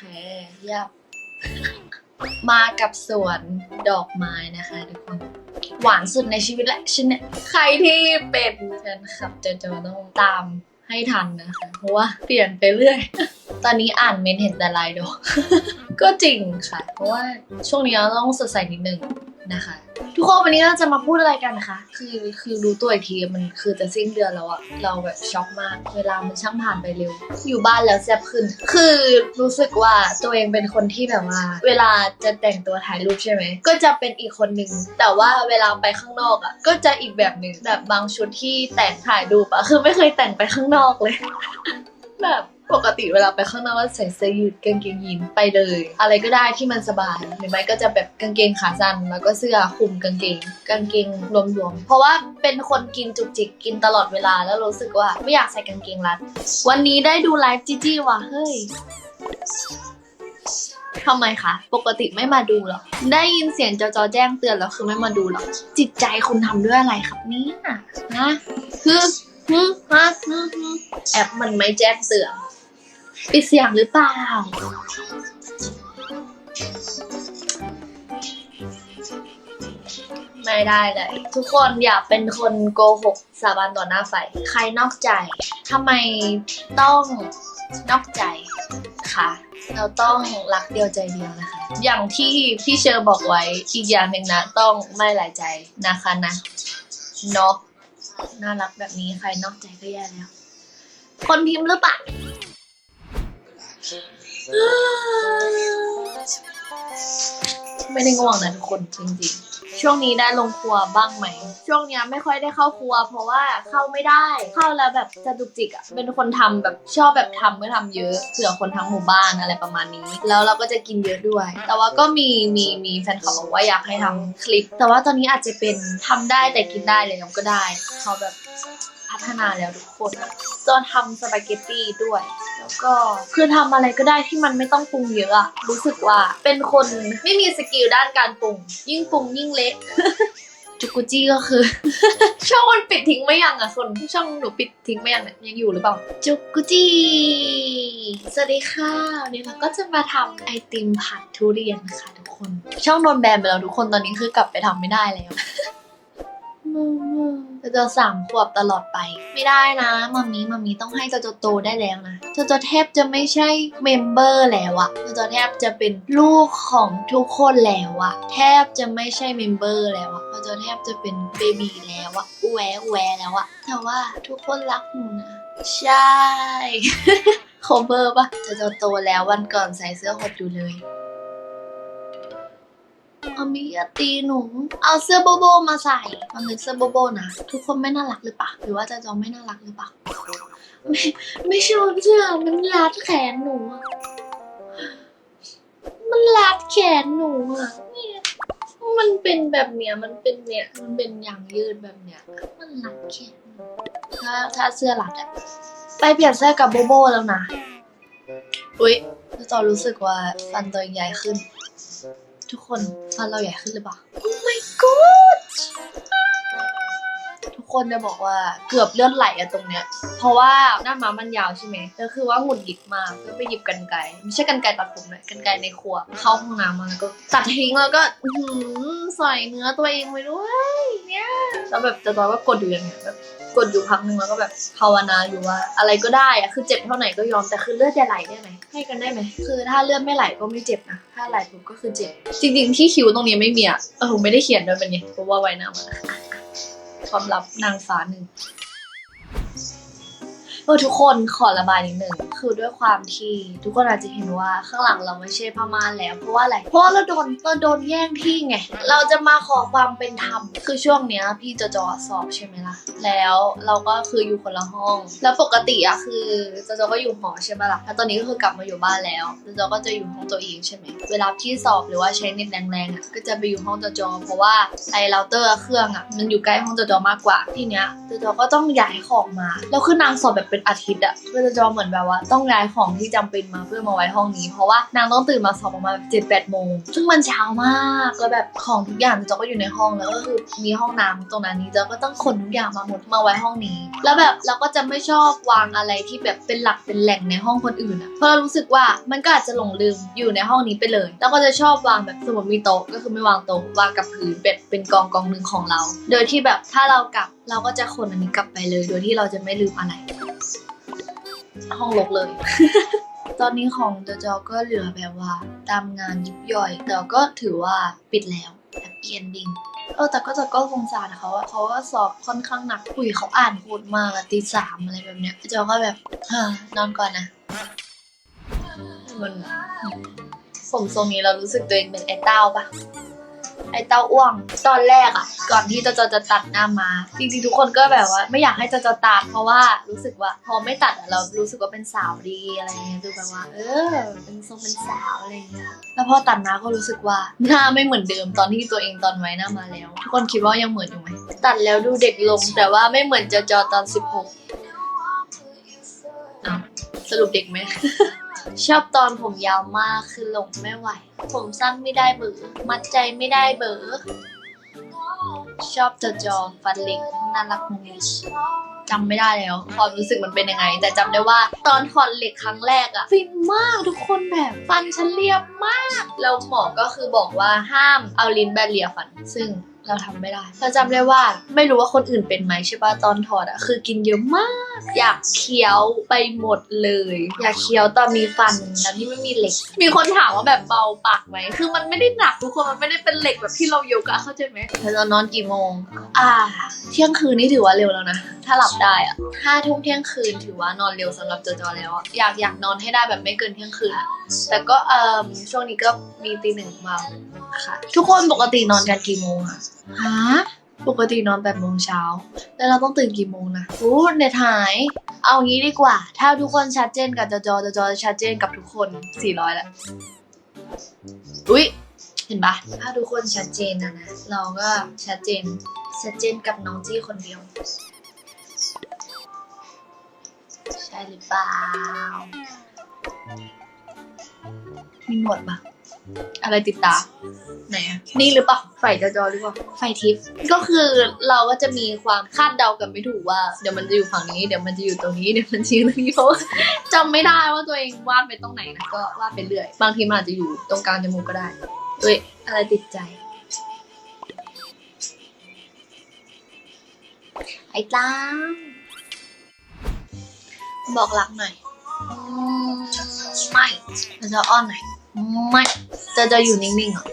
เคยับ มากับสวนดอกไม้นะคะทุกคน หวานสุดในชีวิตแหละฉันเนี่ยใครที่เป็นแฟนคลับจะจะต้องตามให้ทันนะคะ เพราะว่าเปลี่ยนไปเรื่อย ตอนนี้อ่านเมนเห็นแต่ลายดอก ก็จริงค่ะ เพราะว่าช่วงนี้เราต้องสดใสนิดนึงนะคะ ทุกคนวันนี้เราจะมาพูดอะไรกันนะคะ คือคือรู้ตัวอีกทีมันคือจะสิ้นเดือนแล้วอะเราแบบช็อกมาก เวลามันช่างผ่านไปเร็ว อยู่บ้านแล้วแซ่บขึ้น คือรู้สึกว่าตัวเองเป็นคนที่แบบว่า เวลาจะแต่งตัวถ่ายรูปใช่ไหม ก็จะเป็นอีกคนหนึ่งแต่ว่าเวลาไปข้างนอกอะก็จะอีกแบบหนึ่งแบบบางชุดที่แต่งถ่ายรูปอะคือไม่เคยแต่งไปข้างนอกเลย แบบปกติเวลาไปข้างนอกก็ใส่เสื้อยืดกางเกงยีนไปเลย อะไรก็ได้ที่มันสบายหรือไม่ก็จะแบบกางเกงขาสั้นแล้วก็เสื้อคลุมกางเกง กางเกงรวมๆเพราะว่าเป็นคนกินจุกจิกกินตลอดเวลาแล้วรู้สึกว่าไม่อยากใส่กางเกงรัด วันนี้ได้ดูไลฟ์จีจี้ว่ะเฮ้ยทำไมคะ ปกติไม่มาดูหรอ ได้ยินเสียงจอจอแจ้งเตือนแล้วคือไม่มาดูหรอ จิตใจคุณทำด้วยอะไรครับเนี่ยนะ คือ ฮึฮะฮึฮึแอปมันไม่แจ้งเตือนปิดเสียงหรือเปล่า ไม่ได้เลย ทุกคนอย่าเป็นคนโกหกสาบานต่อหน้าไฟ ใครนอกใจทำไมต้องนอกใจค่ะ เราต้องรักเดียวใจเดียวนะคะ อย่างที่พี่เชอร์บอกไว้อีกอย่างหนึ่งนะ ต้องไม่หลายใจนะคะนะเนาะ น่ารักแบบนี้ใครนอกใจก็แย่แล้ว คนพิมพ์หรือเปล่าไม่ได้ง่วงนะทุกคนจริงๆ ช่วงนี้ได้ลงครัวบ้างไหม ช่วงเนี้ยไม่ค่อยได้เข้าครัว เพราะว่าเข้าไม่ได้ เข้าแล้วแบบจะดุกจิกอะเป็นคนทำแบบชอบแบบทำเมื่อทำเยอะเผื่อคนทั้งหมู่บ้านอะไรประมาณนี้ แล้วเราก็จะกินเยอะด้วย แต่ว่าก็มีมีมีแฟนคลับบอกว่าอยากให้ทำคลิป แต่ว่าตอนนี้อาจจะเป็นทำได้แต่กินได้เลยก็ได้เขาแบบ ฒนาแล้วทุกคนจนทำสปาเกตตี้ด้วย แล้วก็คือทำอะไรก็ได้ที่มันไม่ต้องปรุงเยอะอะรู้สึกว่าเป็นคนไม่มีสกิลด้านการปรุง ยิ่งปรุงยิ่งเละจุกุจี้ก็คือ ช่องมันปิดทิ้งไม่ยังอะคนช่องหนูปิดทิ้งไม่ยังเนี่ยยังอยู่หรือเปล่าจุกุจี้สวัสดีค่ะวันนี้เราก็จะมาทำไอติมผัดทุเรียนนะคะทุกคน ช่องโดนแบนไปแล้วทุกคนตอนนี้คือกลับไปทำไม่ได้แล้ว จะจะสามขวบตลอดไป ไม่ได้นะมามีมามีต้องให้จอโตได้แล้วนะจอแทบจะไม่ใช่เมมเบอร์แล้วอะจอแทบจะเป็นลูกของทุกคนแล้วอะแทบจะไม่ใช่เมมเบอร์แล้วอะจอแทบจะเป็นเบบีแล้วอะแหวแหวแล้วอะแต่ว่าทุกคนรักหนูนะใช่โคเบอร์ปะจอจโตแล้ววันก่อนใส่เสื้อหดอยู่เลย อามีอย่าตีหนู เอาเสื้อโบโบมาใส่มันเป็นเสื้อโบโบนะ ทุกคนไม่น่ารักหรือเปล่าหรือว่าจะจองไม่น่ารักหรือเปล่าไม่ไม่ชอบเสื้อมันรัดแขนหนูอะมันรัดแขนหนูอะเนี่ยมันเป็นแบบเนี้ยมันเป็นเนี่ยมันเป็นอย่างยืดแบบเนี้ย มันรัดแขนหนูถ้าถ้าเสื้อรัดอะไปเปลี่ยนเสื้อกับโบโบแล้วนะ อุ๊ยแล้วจอรู้สึกว่าฟันตัวใหญ่ขึ้น ทุกคนฟันเราใหญ่ขึ้นหรือเปล่า Oh my god ทุกคนจะบอกว่าเกือบเลือดไหลอะตรงเนี้ย เพราะว่าหน้าม้ามันยาวใช่ไหมแล้วคือว่าหงุดหงิดมากก็ไปหยิบกันไกรไม่ใช่กันไกรตัดผมเลยกันไกรในครัว เข้าห้องน้ำมาแล้วก็ตัดทิ้งแล้วก็อื้อหือใส่เนื้อตัวเองไปด้วยเนี่ยแล้วแบบจะตอนก็กดอยู่อย่างเงี้ยแบบ กดอยู่พักหนึงแล้วก็แบบภาวนาอยู่ว่า อะไรก็ได้อะคือเจ็บเท่าไหร่ก็ยอมแต่คือเลือดจะไหลได้ไหมให้กันได้ไหมคือถ้าเลือดไม่ไหลก็ไม่เจ็บนะถ้าไหลปุ๊บก็คือเจ็บ จริงๆที่คิ้วตรงนี้ไม่มีอะเออไม่ได้เขียนด้วยเป็นไงเพราะว่าไว้หน้ามาความลับนางฟ้าหนึ่งเออทุกคนขอระบายนิดหนึ่ง คือด้วยความที่ทุกคนอาจจะเห็นว่าข้างหลังเราไม่ใช่ผ้าม่าแล้วเพราะว่าอะไร เพราะเราโดนเราโดนแย่งที่ไง เราจะมาขอความเป็นธรรม คือช่วงเนี้ยพี่จอจอสอบใช่ไหมล่ะ แล้วเราก็คืออยู่คนละห้อง แล้วปกติอะคือจอจอก็อยู่หอใช่ไหมล่ะ แล้วตอนนี้ก็คือกลับมาอยู่บ้านแล้วจอจอก็จะอยู่ห้องตัวเองใช่ไหม เวลาพี่สอบหรือว่าใช้เน็ตแรงๆอะก็จะไปอยู่ห้องจอจอเพราะว่าไอเราเตอร์เครื่องอะมันอยู่ใกล้ห้องจอจอมากกว่า ทีเนี้ยจอจอก็ต้องย้ายของมา แล้วคือนางสอบแบบเป็นอาทิตย์อะจอจอเหมือนแบบว่าต้องย้ายของที่จำเป็นมาเพื่อมาไว้ห้องนี้ เพราะว่านางต้องตื่นมาสอบประมาณเจ็ดแปดโมงซึ่งมันเช้ามากแล้วแบบของทุกอย่างจอก็อยู่ในห้องแล้วก็คือมีห้องน้ำตรงนั้นนี้จอก็ต้องขนทุกอย่างมาหมดมาไว้ห้องนี้ แล้วแบบเราก็จะไม่ชอบวางอะไรที่แบบเป็นหลักเป็นแหล่งในห้องคนอื่นอะเพราะเรารู้สึกว่ามันก็อาจจะหลงลืมอยู่ในห้องนี้ไปเลยแล้วก็จะชอบวางแบบสมมติมีโต๊ะก็คือไม่วางโต๊ะวางกับพื้นเป็นเป็นกองกองหนึ่งของเรา โดยที่แบบถ้าเรากลับเราก็จะขนอันนี้กลับไปเลย โดยที่เราจะไม่ลืมอะไร ห้องรกเลย ตอนนี้ของเดจอก็เหลือแบบว่า ตามงานยิบย่อย แต่ก็ถือว่าปิดแล้วแฮปปี้เอนดิ้งเออแต่ก็จะก็สงสารเขาอะเขาก็สอบค่อนข้างหนักคุยเขาอ่านโคตรมากอะตีสามอะไรแบบเนี้ยเดจอก็แบบเฮ้อนอนก่อนนะมันผมทรงนี้เรารู้สึกตัวเองเป็นไอ้เต้าปะ ไอ้เต้าอ้วงตอนแรกอะก่อนที่เจะจอจะตัดหน้ามา จริงๆทุกคนก็แบบว่า ไม่อยากให้เจะจอตัดเพราะว่ารู้สึกว่า พอไม่ตัดอะเรารู้สึกว่าเป็นสาวดีอะไรเงี้ยคือแบบว่า เออ เป็นทรงเป็นสาวอะไรเงี้ยแล้วพอตัดมาก็รู้สึกว่าหน้าไม่เหมือนเดิมตอนที่ตัวเองตอนไว้หน้ามาแล้ว ทุกคนคิดว่ายังเหมือนอยู่ไหมตัดแล้วดูเด็กลง แต่ว่าไม่เหมือนเจอจอตอน 16อ้าวสรุปเด็กไหม ชอบตอนผมยาวมากคือหลงไม่ไหว ผมสั้นไม่ได้เบอร์มัดใจไม่ได้เบอร์ชอบจอจอฟันเล็กน่ารักมุ้งจำไม่ได้แล้วความรู้สึกมันเป็นยังไง แต่จำได้ว่าตอนถอดเหล็กครั้งแรกอะฟินมากทุกคนแบบฟันฉันเรียบมาก แล้วหมอก็คือบอกว่าห้ามเอาลิ้นแบนเลียฟันซึ่ง เราทำไม่ได้เราจำได้ว่าไม่รู้ว่าคนอื่นเป็นไหมใช่ปะตอนถอดอะคือกินเยอะมาก อยากเคี้ยวไปหมดเลย อยากเคี้ยวตอนมีฟันแล้วที่ไม่มีเหล็ก มีคนถามว่าแบบเบาปากไหมคือมันไม่ได้หนักทุกคนมันไม่ได้เป็นเหล็กแบบที่เราโยกะเข้าใจไหมเราจะนอนกี่โมง อ่า เที่ยงคืนนี่ถือว่าเร็วแล้วนะถ้าหลับได้อะห้าทุ่มเที่ยงคืนถือว่านอนเร็วสำหรับจอจอแล้วอะอยากอยากนอนให้ได้แบบไม่เกินเที่ยงคืนอะแต่ก็เอ่อช่วงนี้ก็มีตีหนึ่งมาค่ะ ทุกคนปกตินอนกันกี่โมงอะ ฮะปกตินอนแปดโมงเช้า แล้วเราต้องตื่นกี่โมงนะอู้เน็ตหาย เอางี้ดีกว่า ถ้าทุกคนชัดเจนกับจอจอจอจอจะชัดเจนกับทุกคน 400แล้ว อุ๊ย เห็นปะถ้าทุกคนชัดเจนนะนะ เราก็ชัดเจน ชัดเจนกับน้องจี้คนเดียว ใช่หรือเปล่า มีหนวดปะ อะไรติดตา ไหนอะนี่หรือเปล่าไฟจอจอหรือเปล่าไฟทิพย์ก็คือเราก็จะมีความคาดเดากันไม่ถูกว่า เดี๋ยวมันจะอยู่ฝั่งนี้เดี๋ยวมันจะอยู่ตรงนี้เดี๋ยวมันจะอยู่ตรงนี้เพราะว่าจำไม่ได้ว่าตัวเองวาดไปตรงไหนนะก็วาดไปเรื่อย บางทีมันอาจจะอยู่ตรงกลางจมูกก็ได้เอ้ยอะไรติดใจไอ้จ้าบอกรักหน่อยอืมไม่เราจะอ้อนหน่อย ไม่จะจะอยู่นิ่งๆเหรอ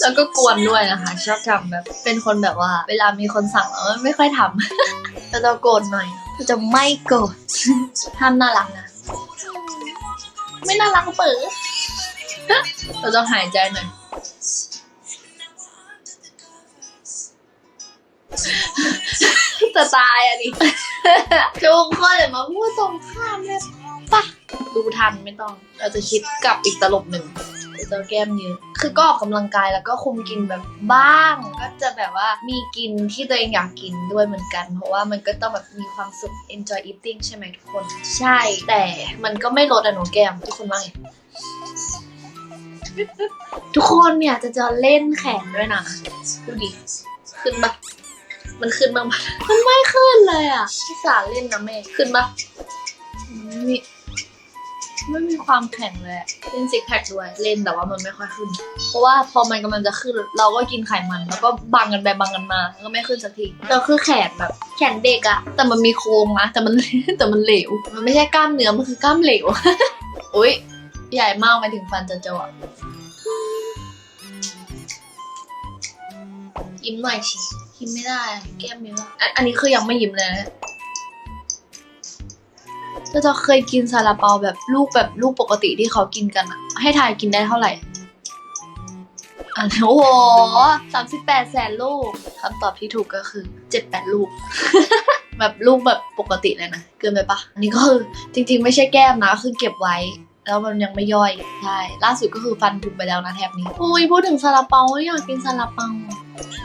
แล้วก็กวนด้วยนะคะ ชอบทำแบบ เป็นคนแบบว่า เวลามีคนสั่งแล้วไม่ค่อยทำจะจะโกรธหน่อยจะจะไม่โกรธทำน่ารักนะ ไม่น่ารักเปิดเราจะหายใจหน่อยจะตายอะดิทุกคนอย่ามาพูดตรงข้ามเลย ปะดูทันไม่ต้อง เราจะคิดกลับอีกตลบหนึ่งจะแก้มเยอะคือก็ออกกำลังกายแล้วก็คุมกินแบบบ้าง ก็จะแบบว่ามีกินที่ตัวเองอยากกินด้วยเหมือนกัน เพราะว่ามันก็ต้องแบบมีความสุข enjoy eating ใช่ไหมทุกคน ใช่ แต่มันก็ไม่ลดอะหนูแก้มทุกคนว่าไงทุกคนเนี่ยจะจะเล่นแขนด้วยนะดูดิขึ้นปะมันขึ้นบ้างปะมันไม่ขึ้นเลยอะพี่สาเล่นนะแม่ขึ้นปะไม่ ไม่มีความแข็งเลยอะเล่นซิกแพคด้วยเล่นแต่ว่ามันไม่ค่อยขึ้น เพราะว่าพอมันกำลังจะขึ้นเราก็กินไขมัน แล้วก็บังกันไปบังกันมาแล้วก็ไม่ขึ้นสักทีเราคือแขนแบบ แขนเด็กอะแต่มันมีโครงนะแต่มัน แต่มันเหลว มันไม่ใช่กล้ามเนื้อมันคือกล้ามเหลวอุ้ยใหญ่มากไปถึงฟันจะจอะยิ้มหน่อยชิยิ้มไม่ได้อะแก้มเยอะอันอันนี้คือยังไม่ยิ้มเลยนะ จะจะเคยกินซาลาเปาแบบลูกแบบลูกปกติที่เขากินกันอะให้ทายกินได้เท่าไหร่อะโอ้โหสามสิบแปดแสนลูกคำตอบที่ถูกก็คือเจ็ดแปดลูก แบบลูกแบบปกติเลยนะ เกินไปปะอันนี้ก็คือจริง ๆ ไม่ใช่แก้มนะ คือเก็บไว้ แล้วมันยังไม่ย่อย ใช่ ล่าสุดก็คือฟันผุไปแล้วนะแทบนี้อุ้ยพูดถึงซาลาเปาอยากกินซาลาเปา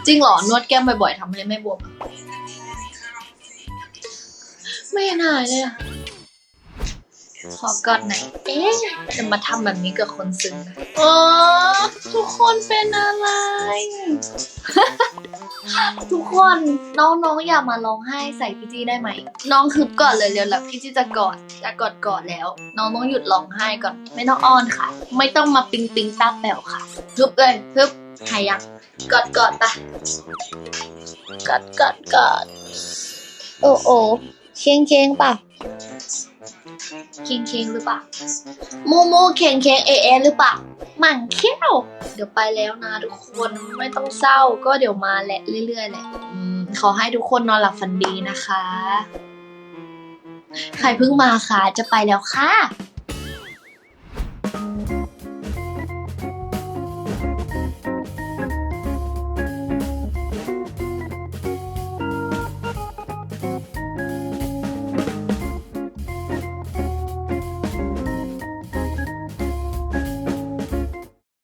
จริงเหรอนวดแก้มบ่อยๆทำให้ไม่บวมไม่หนหายเลยอะ ขอกอดหน่อยเอ๊ะจะมาทำแบบนี้กับคนซึ้งนะอ๋อทุกคนเป็นอะไร ทุกคนน้องๆอย่ามาร้องไห้ใส่พี่จี้ได้ไหม น้องคึบก่อนเลยเร็วแล้วพี่จี้จะกอดจะกอดกอดแล้ว น้องต้องหยุดร้องไห้ก่อน ไม่ต้องอ้อนค่ะ ไม่ต้องมาปิงปิงตาแป๋วค่ะฮึบเลยฮึบหายยังกอดกอดไปกอดกอดกอดโอ้โอเคียงเคียงป่ะ เคียงเคียงหรือเปล่ามูมูเคียงเคียงเอเอหรือเปล่าหมั่นเขี้ยวเดี๋ยวไปแล้วนะทุกคนไม่ต้องเศร้าก็เดี๋ยวมาแหละเรื่อยๆแหละขอให้ทุกคนนอนหลับฝันดีนะคะ ใครเพิ่งมาคะจะไปแล้วค่ะ